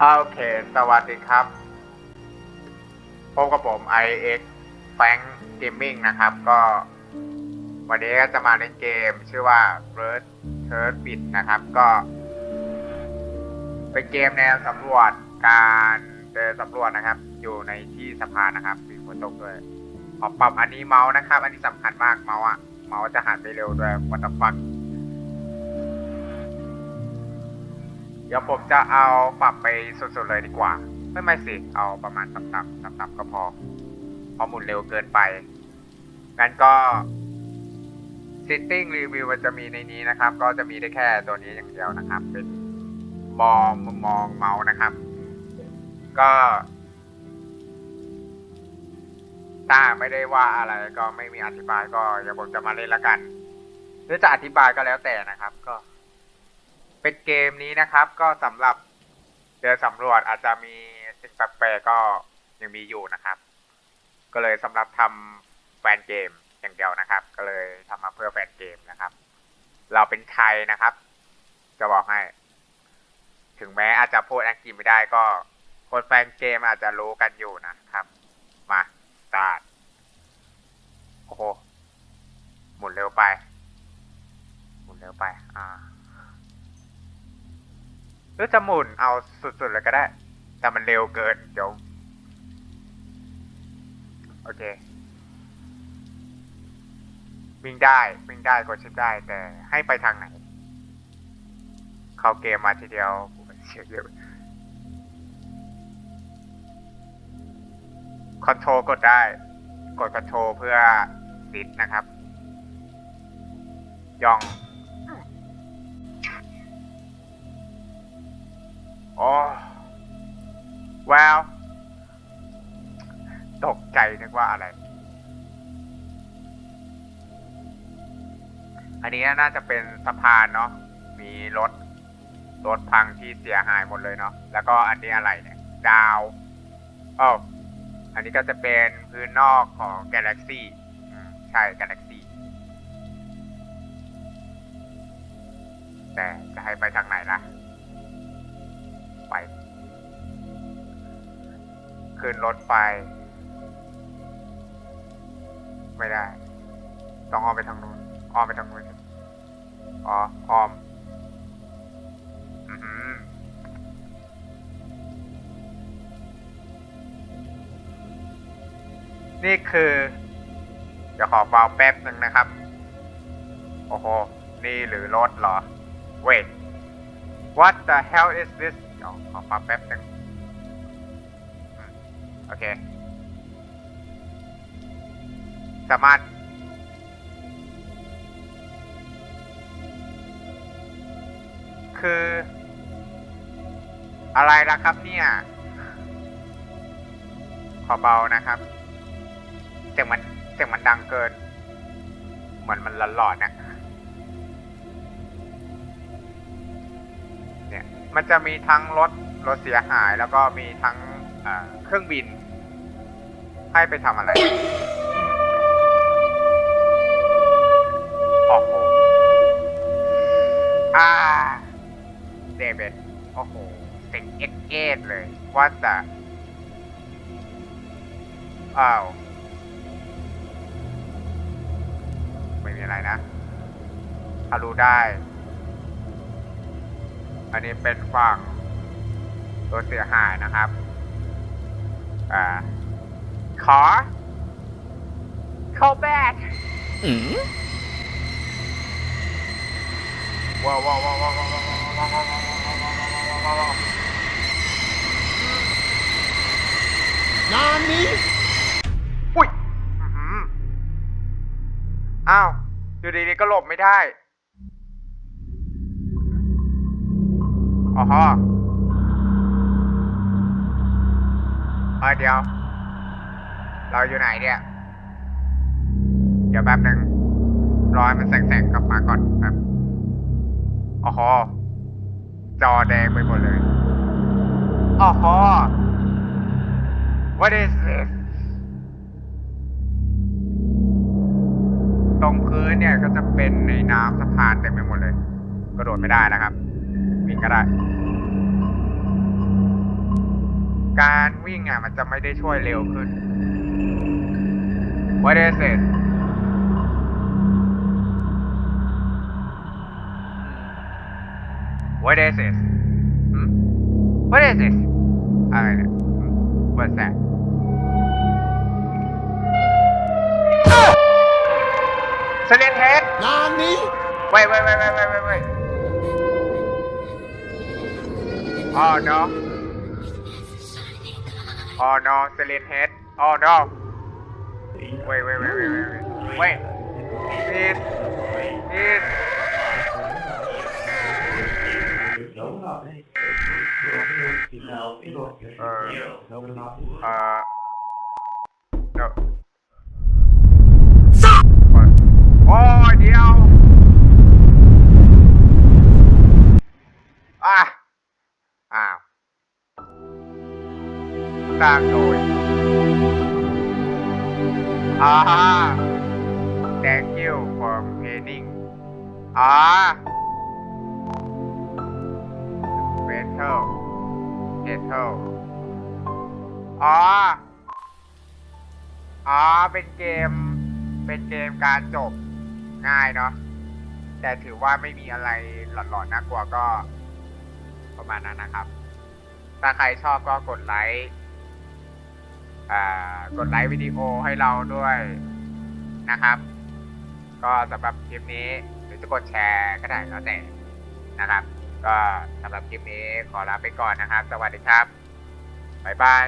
โอเค สวัสดีครับ พบกับผม IX f a n Gaming นะครับ ก็ วันนี้ก็จะมาเล่นเกม ชื่อว่า First Third Bit นะครับ ก็ เป็นเกมแนวสำรวจการเดินสำรวจนะครับ อยู่ในที่สะพานนะครับมีฝนตกด้วยขอปรับอันนี้เมาส์นะครับ อันนี้สำคัญมากเมาส์อะเมาส์จะหันไปเร็วด้วย what the fuck เดี๋ยวผมจะเอาปรับไปสุดๆเลยดีกว่า ไม่ไม่สิ เอาประมาณต่ำๆต่ำๆก็พอเพอหมุนเร็วเกินไป งั้นก็ Sitting Review มันจะมีในนี้นะครับ ก็จะมีได้แค่ตัวนี้อย่างเดียวนะครับ เป็นมองมุมมองเมาส์นะครับ ก็ถ้าไม่ได้ว่าอะไรก็ไม่มีอธิบายก็เดี๋ยวผมจะมาเล่นละกัน หรือจะอธิบายก็แล้วแต่นะครับ ก็ เป็นเกมนี้นะครับ ก็สำหรับเดินสำรวจอาจจะมีสิ่งแปลกๆก็ยังมีอยู่นะครับ ก็เลยสำหรับทำแฟนเกมอย่างเดียวนะครับ ก็เลยทำมาเพื่อแฟนเกมนะครับ เราเป็นใครนะครับ จะบอกให้ ถึงแม้อาจจะพูดอังกฤษไม่ได้ก็คนแฟนเกมอาจจะรู้กันอยู่นะครับ มาสตาร์ทโอ้โหหมุนเร็วไป รือจะหมุนเอาสุดๆเลยก็ได้ แต่มันเร็วเกินเดี๋ยว โอเค วิ่งได้วิ่งได้กดชิปได้แต่ให้ไปทางไหน เข้าเกมมาทีเดียวเสียเยอะคอนโทรกดได้ กดคอนโทรเพื่อดิดนะครับ ย่อง โอ้ว้าวตกใจนึกว่าอะไร อันนี้น่าจะเป็นสะพานเนาะ มีรถ รถพังที่เสียหายหมดเลยเนาะ แล้วก็อันนี้อะไรเนี่ย ดาวอ้าวอันนี้ก็จะเป็นพื้นนอกของ Galaxy อืมใช่ Galaxy แต่จะให้ไปทางไหนล่ะ ขึ้นรถไฟ ไม่ได้ ต้องอ้อมไปทางนู้นอ้อมไปทางนู้นอ๋ออ้อมอือหือนี่คือเดี๋ยวขอเบาแป๊บหนึ่งนะครับ โอ้โห นี่หรือรถเหรอ wait what the hell is this เดี๋ยวขอปรับแป๊บหนึ่ง โอเค สามารถ คือ อะไรล่ะครับเนี่ย ขอเบานะครับ เสียงมันเสียงมันดังเกิน เหมือนมันหลอนๆนะเนี่ย มันจะมีทั้งรถรถเสียหายแล้วก็มีทั้งเอ่อเครื่องบิน ให้ไปทำอะไรโอ้โหอ่าเดวิดโอ้โหเสียงเอ็กเอดเลยว่าแต่อ้าวไม่มีอะไรนะทะลุได้ อันนี้เป็นฝั่งตัวเสียหายนะครับ อ่า ขอ call back ว้าวว้าวว้าวว้าวว้าวว้าวว้าวว้าวว้าวว้าวว้าวว้าว Nani? อุ้ยอื้อหืออ้าว อยู่ดีๆก็หลบไม่ได้อ๋อฮะเออเดี๋ยว เราอยู่ไหนเนี่ย เดี๋ยวแป๊บหนึ่งรอให้มันแสงๆกลับมาก่อนแบบอ๋อฮะจอแดงไปหมดเลยอ๋อฮะ What is this ตรงพื้นเนี่ยก็จะเป็นในน้ำสะพานเต็มไปหมดเลย กระโดดไม่ได้นะครับ วิ่งก็ได้ การวิ่งอะมันจะไม่ได้ช่วยเร็วขึ้น What is it What is it หืม What is it อะไรเนี่ย What's that เซเลนเฮด Nani? Wait, wait, wait, wait, wait, wait, wait. Oh no. Oh no, Celine Head. Oh no. Wait, wait, wait, wait, wait, wait. Wait. Please. Please. Uh. No. โอ้ยเดียวอะ อ้าวสร้างโดยอ่า thank you for paying อ่า metal metal อ๋อ อ๋อ เป็นเกม เป็นเกมการจบง่ายเนาะ แต่ถือว่าไม่มีอะไรหลอนๆน่ากลัวก็ ประมาณนั้นนะครับ ถ้าใครชอบก็กดไลค์ กดไลค์วิดีโอให้เราด้วยนะครับ ก็สำหรับคลิปนี้หรือจะกดแชร์ก็ได้แล้วแต่นะครับ ก็สำหรับคลิปนี้ขอลาไปก่อนนะครับ สวัสดีครับบ๊ายบาย